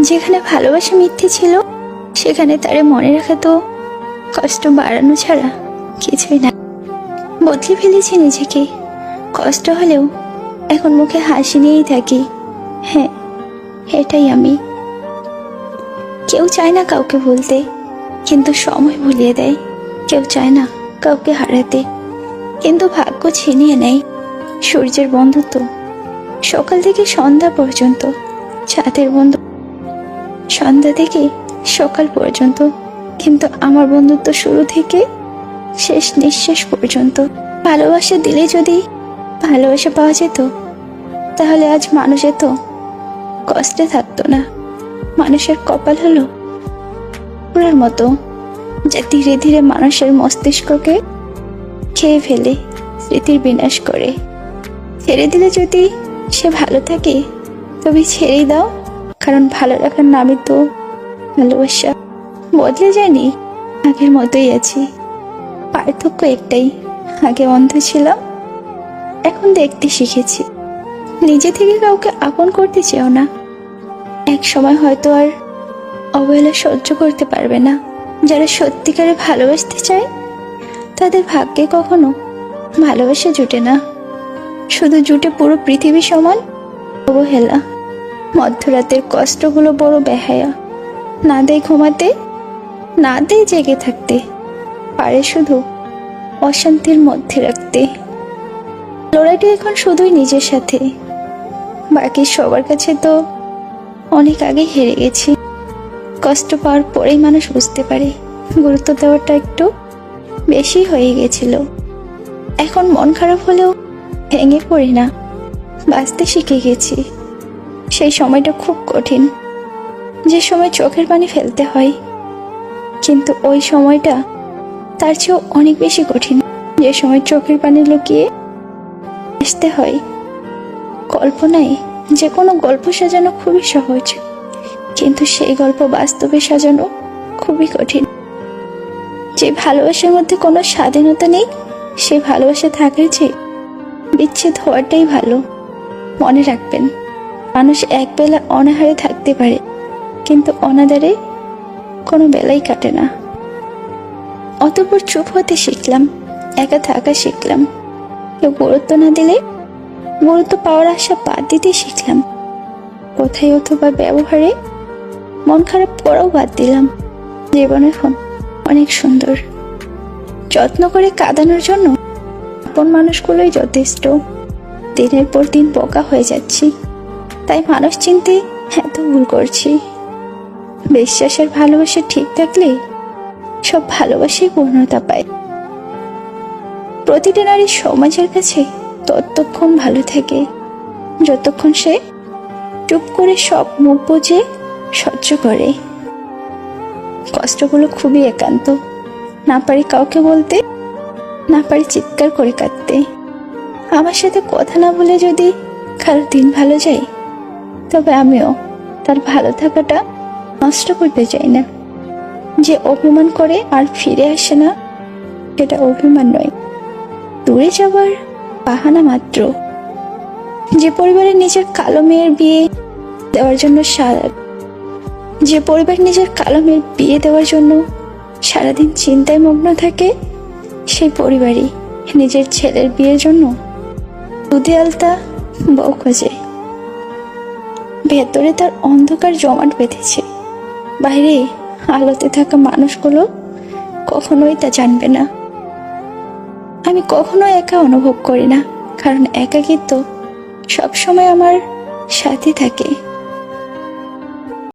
যেখানে ভালোবাসা মিথ্যে ছিল, সেখানে তারে মনে রাখা তো কষ্ট বাড়ানো ছাড়া কিছুই না। বদলে ফেলেছি নিজেকে। কষ্ট হলেও এখন মুখে হাসি নিয়েই থাকি। হ্যাঁ এটাই আমি। কেউ চায় না কাউকে বলতে কিন্তু সময় ভুলিয়ে দেয়। কেউ চায় না কাউকে হারাতে, কিন্তু ভাগ্য ছিনিয়ে নেয় সূর্যের বন্ধুত্ব। সকাল থেকে সন্ধ্যা পর্যন্ত ছাদের বন্ধু সন্ধ্যা থেকে সকাল পর্যন্ত, কিন্তু আমার বন্ধুত্ব শুরু থেকে শেষ নিঃশ্বাস পর্যন্ত। ভালোবাসা দিলে যদি ভালোবাসা পাওয়া যেত, তাহলে আজ মানুষ এত কষ্টে থাকতো না। মানুষের কপাল হলো পুরার মতো, যা ধীরে ধীরে মানুষের মস্তিষ্ককে খেয়ে ফেলে, স্মৃতির বিনাশ করে। ছেড়ে দিলে যদি সে ভালো থাকে, তবে ছেড়েই দাও। কারণ ভালো রাখার নামই তো ভালোবাসা বদলে যায়নি। আগের মতোই আছি। পার্থক্য একটাই, আগে অন্ধ ছিলাম, এখন দেখতে শিখেছি। নিজে থেকে কাউকে আপন করতে চেও না। এক সময় হয়তো আর অবহেলা সহ্য করতে পারবে না। যারা সত্যিকারে ভালোবাসতে চায়, তাদের ভাগ্যে কখনো ভালোবাসা জুটে না। শুধু জুটে পুরো পৃথিবী সমান অবহেলা। মধ্যরাতের কষ্টগুলো বড় বেহায়া। না দেয় ঘুমাতে, না দেয় জেগে থাকতে। পারে শুধু অশান্তির মধ্যে রাখতে। লড়াইটা এখন শুধুই নিজের সাথে। বাকি সবার কাছে তো অনেক আগে হেরে গেছি। কষ্ট পাওয়ার পরেই মানুষ বুঝতে পারে। গুরুত্ব দেওয়াটা একটু বেশি হয়ে গেছিল। এখন মন খারাপ হলেও ভেঙে পড়ি না। বাঁচতে শিখে গেছি। সেই সময়টা খুব কঠিন। যে সময় চোখের পানি ফেলতে হয়, কিন্তু ওই সময়টা তার চেয়েও অনেক বেশি কঠিন। যে সময় চোখের পানি লুকিয়ে আসতে হয়, কল্পনায় যে কোনো গল্প সাজানো খুবই সহজ, কিন্তু সেই গল্প বাস্তবে সাজানো খুবই কঠিন। যে ভালোবাসার মধ্যে কোনো স্বাধীনতা নেই, সে ভালোবাসা থাকার চেয়ে বিচ্ছেদ হওয়াটাই ভালো। মনে রাখবেন। মানুষ এক বেলা অনাহারে থাকতে পারে, কিন্তু অনাদারে কোনো বেলাই কাটে না। অতপর চুপ হতে শিখলাম, একা থাকা শিখলাম। কেউ গুরুত্ব না দিলে গুরুত্ব পাওয়ার আশা বাদ দিতে শিখলাম। কোথায় অথবা ব্যবহারে মন খারাপ করাও বাদ দিলাম। জীবন এখন অনেক সুন্দর। যত্ন করে কাঁদানোর জন্য আপন মানুষগুলোই যথেষ্ট। দিনের পর দিন বোকা হয়ে যাচ্ছি। তাই মানুষ চিনতে এত ভুল করছি। বিশ্বাসের ভালোবাসা ঠিক থাকলে সব ভালোবাসাই পূর্ণতা পায়। প্রতিটা নারী সমাজের কাছে ততক্ষণ ভালো থাকে, যতক্ষণ সে চুপ করে সব মুখ বুঝে সহ্য করে। কষ্টগুলো খুবই একান্ত, না পারি কাউকে বলতে, না পারি চিৎকার করে কাঁদতে। আমার সাথে কথা না বলে যদি কারও দিন ভালো যায় তবে আমিও তার ভালো থাকাটা নষ্ট করতে চাই না। যে অভিমান করে আর ফিরে আসে না, সেটা অভিমান নয়। দূরে যাবার বাহানা মাত্র। যে পরিবারে নিজের কালো মেয়ের বিয়ে দেওয়ার জন্য সারা যে পরিবার নিজের কালো মেয়ের বিয়ে দেওয়ার জন্য সারাদিন চিন্তায় মগ্ন থাকে, সেই পরিবারই নিজের ছেলের বিয়ের জন্য দুধে আলতা বউ খোঁজে। ভেতরে তার অন্ধকার জমাট বেঁধেছে। বাইরে আলোতে থাকা মানুষগুলো কখনোই তা জানবে না। আমি কখনো একা অনুভব করি না, কারণ একাকিত্ব সবসময় আমার সাথে থাকে।